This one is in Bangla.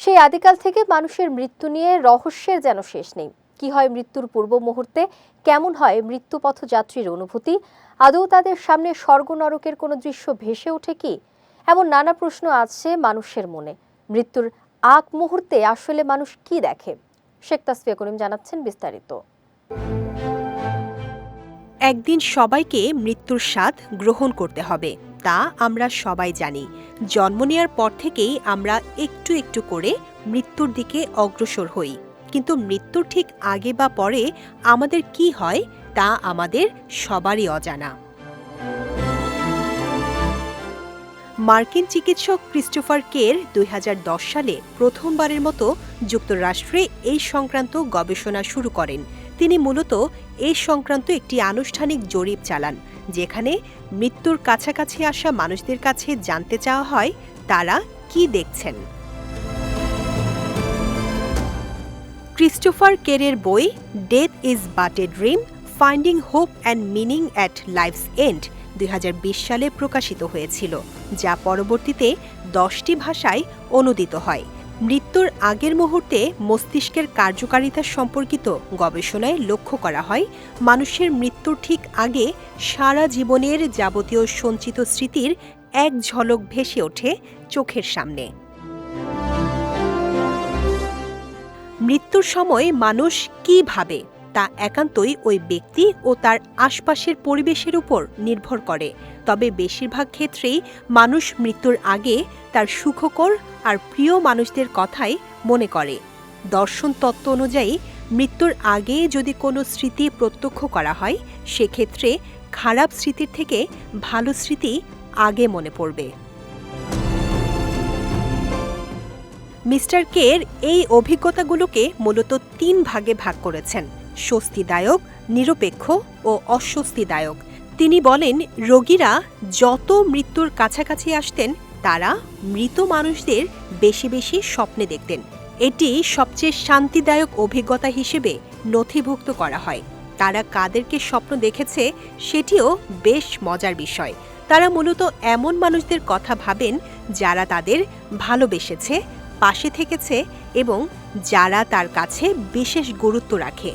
সেই আদিকাল থেকে মানুষের মৃত্যু নিয়ে রহস্যের যেন শেষ নেই। কি হয় মৃত্যুর পূর্ব মুহূর্তে? কেমন হয় মৃত্যু পথযাত্রীর অনুভূতি? আদৌ তাদের সামনে স্বর্গ নরকের কোনো দৃশ্য ভেসে ওঠে কি? এমন নানা প্রশ্ন আছে মানুষের মনে। মৃত্যুর আগ মুহূর্তে আসলে মানুষ কি দেখে? শেখ তাসফিয়া করিম জানাচ্ছেন বিস্তারিত। একদিন সবাইকে মৃত্যুর স্বাদ গ্রহণ করতে হবে। তা আমরা সবাই জানি। জন্ম নেওয়ার পর থেকেই আমরা একটু একটু করে মৃত্যুর দিকে অগ্রসর হই। কিন্তু মৃত্যুর ঠিক আগে বা পরে আমাদের কি হয় তা আমাদের সবারই অজানা। মার্কিন চিকিৎসক ক্রিস্টোফার কের দুই হাজার দশ সালে প্রথমবারের মতো যুক্তরাষ্ট্রে এই সংক্রান্ত গবেষণা শুরু করেন। তিনি মূলত এই সংক্রান্ত একটি আনুষ্ঠানিক জরিপ চালান, যেখানে মৃত্যুর কাছাকাছি আসা মানুষদের কাছে জানতে চাওয়া হয় তারা কি দেখছেন। ক্রিস্টোফার কেরের বই death is but a dream finding hope and meaning at life's end দুই হাজার বিশ সালে প্রকাশিত হয়েছিল, যা পরবর্তীতে দশটি ভাষায় অনুদিত হয়। মৃত্যুর আগের মুহূর্তে মস্তিষ্কের কার্যকারিতা সম্পর্কিত গবেষণায় লক্ষ্য করা হয়, মানুষের মৃত্যুর ঠিক আগে সারা জীবনের যাবতীয় সঞ্চিত স্মৃতির এক ঝলক ভেসে ওঠে চোখের সামনে। মৃত্যুর সময় মানুষ কি ভাবে? তা একান্তই ওই ব্যক্তি ও তার আশপাশের পরিবেশের উপর নির্ভর করে। তবে বেশিরভাগ ক্ষেত্রেই মানুষ মৃত্যুর আগে তার সুখকর আর প্রিয় মানুষদের কথাই মনে করে। দর্শন তত্ত্ব অনুযায়ী মৃত্যুর আগে যদি কোনো স্মৃতি প্রত্যক্ষ করা হয়, সেক্ষেত্রে খারাপ স্মৃতির থেকে ভালো স্মৃতি আগে মনে পড়বে। মিস্টার কের এই অভিজ্ঞতাগুলোকে মূলত তিন ভাগে ভাগ করেছেন। স্বস্তিদায়ক, নিরপেক্ষ ও অস্বস্তিদায়ক। তিনি বলেন, রোগীরা যত মৃত্যুর কাছাকাছি আসতেন, তারা মৃত মানুষদের বেশি বেশি স্বপ্নে দেখতেন। এটি সবচেয়ে শান্তিদায়ক অভিজ্ঞতা হিসেবে নথিভুক্ত করা হয়। তারা কাদেরকে স্বপ্ন দেখেছে, সেটিও বেশ মজার বিষয়। তারা মূলত এমন মানুষদের কথা ভাবেন, যারা তাদের ভালোবেসেছে, পাশে থেকেছে এবং যারা তার কাছে বিশেষ গুরুত্ব রাখে।